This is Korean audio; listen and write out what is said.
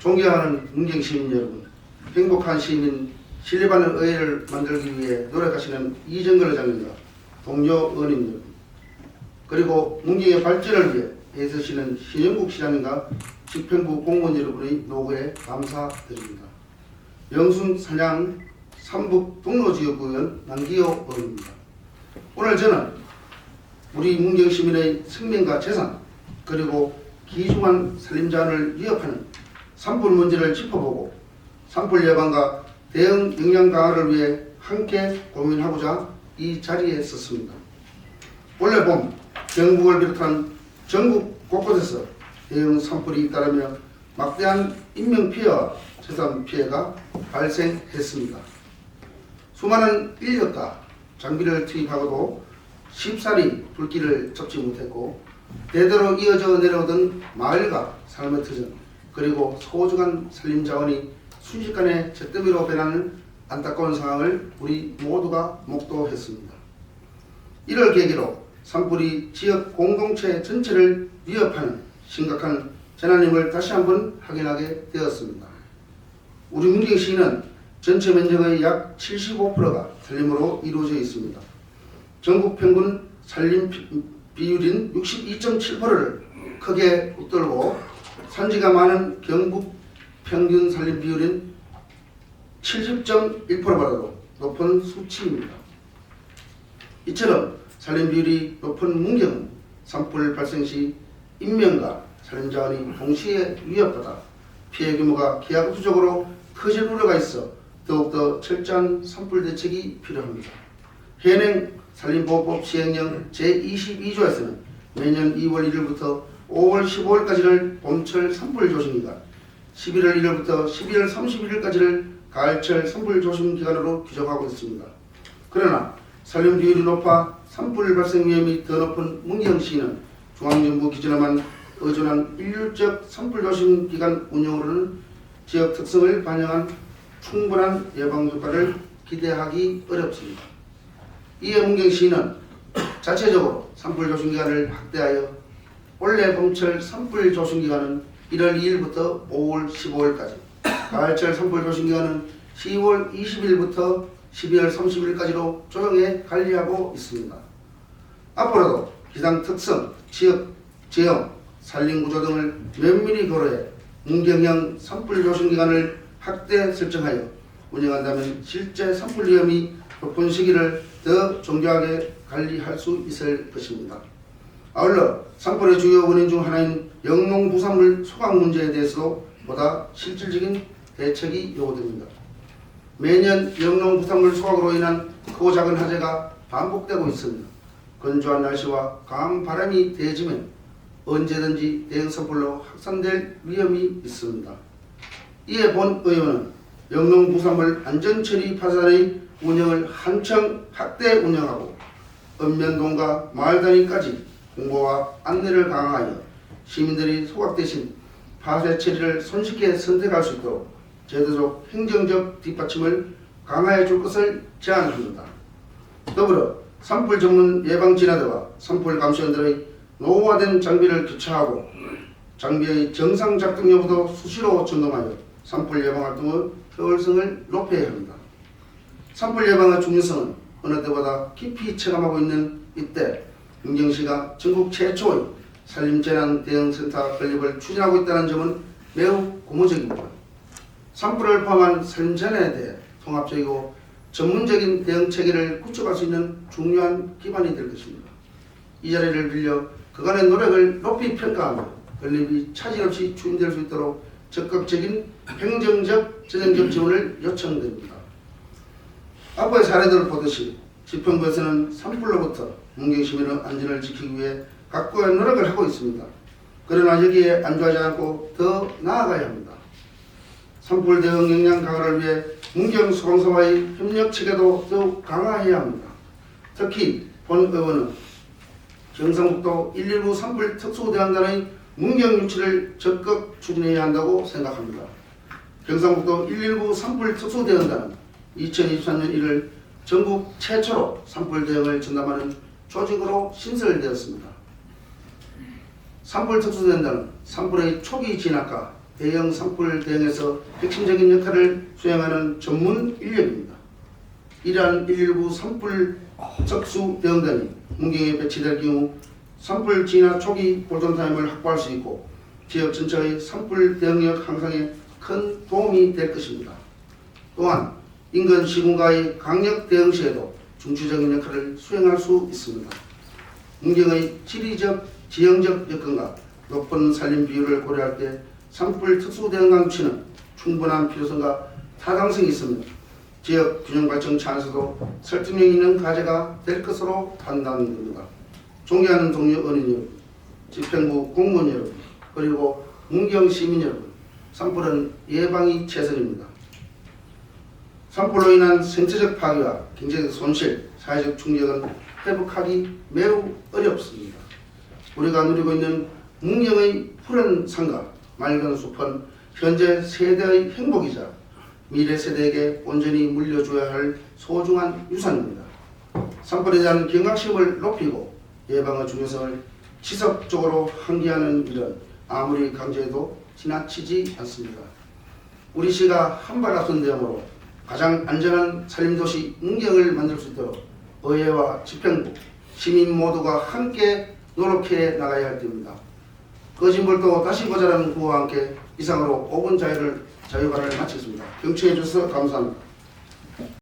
존경하는 문경 시민 여러분, 행복한 시민, 신뢰받는 의회를 만들기 위해 노력하시는 이정걸 의장님과 동료 의원님 여러분, 그리고 문경의 발전을 위해 애쓰시는 신영국 시장님과 집행부 공무원 여러분의 노고에 감사드립니다. 영순 사냥 삼북 동로지역구의원 남기호 의원입니다. 오늘 저는 우리 문경 시민의 생명과 재산 그리고 기중한 살림자원을 위협하는 산불 문제를 짚어보고 산불 예방과 대응 역량 강화를 위해 함께 고민하고자 이 자리에 섰습니다. 올해 봄 경북을 비롯한 전국 곳곳에서 대형 산불이 잇따르며 막대한 인명 피해와 재산 피해가 발생했습니다. 수많은 인력과 장비를 투입하고도 쉽사리 불길을 접지 못했고 대대로 이어져 내려오던 마을과 삶의 터전 그리고 소중한 산림 자원이 순식간에 잿더미로 변하는 안타까운 상황을 우리 모두가 목도했습니다. 이를 계기로 산불이 지역 공동체 전체를 위협하는 심각한 재난임을 다시 한번 확인하게 되었습니다. 우리 문경시는 전체 면적의 약 75%가 산림으로 이루어져 있습니다. 전국 평균 산림 비- 비율인 62.7%를 크게 웃돌고 산지가 많은 경북 평균 산림 비율인 70.1%보다도 높은 수치입니다. 이처럼 산림 비율이 높은 문경은 산불 발생 시 인명과 산림 자원이 동시에 위협받아 피해 규모가 기하급수적으로 커질 우려가 있어 더욱더 철저한 산불 대책이 필요합니다. 현행 산림보호법 시행령 제22조에서는 매년 2월 1일부터 5월 15일까지를 봄철 산불 조심 기간, 11월 1일부터 12월 31일까지를 가을철 산불 조심 기간으로 규정하고 있습니다. 그러나 산림 비율이 높아 산불 발생 위험이 더 높은 문경시는 중앙정부 기준에만 의존한 일률적 산불 조심 기간 운영으로는 지역 특성을 반영한 충분한 예방 효과를 기대하기 어렵습니다. 이에 문경시는 자체적으로 산불 조심 기간을 확대하여 올해 봄철 산불 조심 기간은 1월 2일부터 5월 15일까지, 가을철 산불 조심 기간은 10월 20일부터 12월 30일까지로 조정해 관리하고 있습니다. 앞으로도 기상 특성, 지역, 지형, 산림 구조 등을 면밀히 고려해 문경형 산불 조심 기간을 확대 설정하여 운영한다면 실제 산불 위험이 높은 시기를 더 정교하게 관리할 수 있을 것입니다. 아울러 산불의 주요 원인 중 하나인 영농 부산물 소각 문제에 대해서도 보다 실질적인 대책이 요구됩니다. 매년 영농 부산물 소각으로 인한 크고 작은 화재가 반복되고 있습니다. 건조한 날씨와 강한 바람이 대지면 언제든지 대형 산불로 확산될 위험이 있습니다. 이에 본 의원은 영농 부산물 안전처리 파산의 운영을 한층 확대 운영하고 읍면동과 마을 단위까지 공고와 안내를 강화하여 시민들이 소각 대신 파쇄 처리를 손쉽게 선택할 수 있도록 제도적 행정적 뒷받침을 강화해 줄 것을 제안합니다. 더불어 산불 전문 예방 진화대와 산불 감시원들의 노후화된 장비를 교체하고 장비의 정상 작동 여부도 수시로 점검하여 산불 예방 활동의 효율성을 높여야 합니다. 산불 예방의 중요성은 어느 때보다 깊이 체감하고 있는 이때 문경시가 전국 최초의 산림재난 대응센터 건립을 추진하고 있다는 점은 매우 고무적입니다. 산불을 포함한 산림재난에 대해 통합적이고 전문적인 대응 체계를 구축할 수 있는 중요한 기반이 될 것입니다. 이 자리를 빌려 그간의 노력을 높이 평가하며 건립이 차질 없이 추진될 수 있도록 적극적인 행정적, 재정적 지원을 요청드립니다. 앞의 사례들을 보듯이 지평부에서는 산불로부터 문경시민의 안전을 지키기 위해 각고의 노력을 하고 있습니다. 그러나 여기에 안주하지 않고 더 나아가야 합니다. 산불 대응 역량 강화를 위해 문경 소방서와의 협력 체계도 더욱 강화해야 합니다. 특히 본 의원은 경상북도 119 산불 특수대응단의 문경 유치를 적극 추진해야 한다고 생각합니다. 경상북도 119 산불 특수대응단은 2023년 1월 전국 최초로 산불 대응을 전담하는 조직으로 신설되었습니다. 산불 특수대응단은 산불의 초기 진압과 대형 산불 대응에서 핵심적인 역할을 수행하는 전문 인력입니다. 이러한 119 산불 적수 대응단이 문경에 배치될 경우 산불 진화 초기 볼턴타임을 확보할 수 있고 지역 전체의 산불 대응력 향상에 큰 도움이 될 것입니다. 또한 인근 시군과의 강력 대응 시에도 중추적인 역할을 수행할 수 있습니다. 문경의 지리적, 지형적 여건과 높은 산림 비율을 고려할 때 산불 특수 대응 강추는 충분한 필요성과 타당성이 있으며 지역 균형 발전 차원에서도 설득력 있는 과제가 될 것으로 판단됩니다. 존경하는 동료 여러분, 집행부 공무원 여러분, 그리고 문경 시민 여러분, 산불은 예방이 최선입니다. 산불로 인한 생체적 파괴와 경제적 손실, 사회적 충격은 회복하기 매우 어렵습니다. 우리가 누리고 있는 문경의 푸른 산과 맑은 숲은 현재 세대의 행복이자 미래 세대에게 온전히 물려줘야 할 소중한 유산입니다. 산불에 대한 경각심을 높이고 예방의 중요성을 지속적으로 환기하는 일은 아무리 강조해도 지나치지 않습니다. 우리 시가 한발 앞선 대응으로 가장 안전한 산림도시 문경을 만들 수 있도록 의회와 집행부, 시민 모두가 함께 노력해 나가야 할 때입니다. 거짓말도 다시 보자라는 구호와 함께 이상으로 5분 자유를 자유발언을 마치겠습니다. 경청해 주셔서 감사합니다.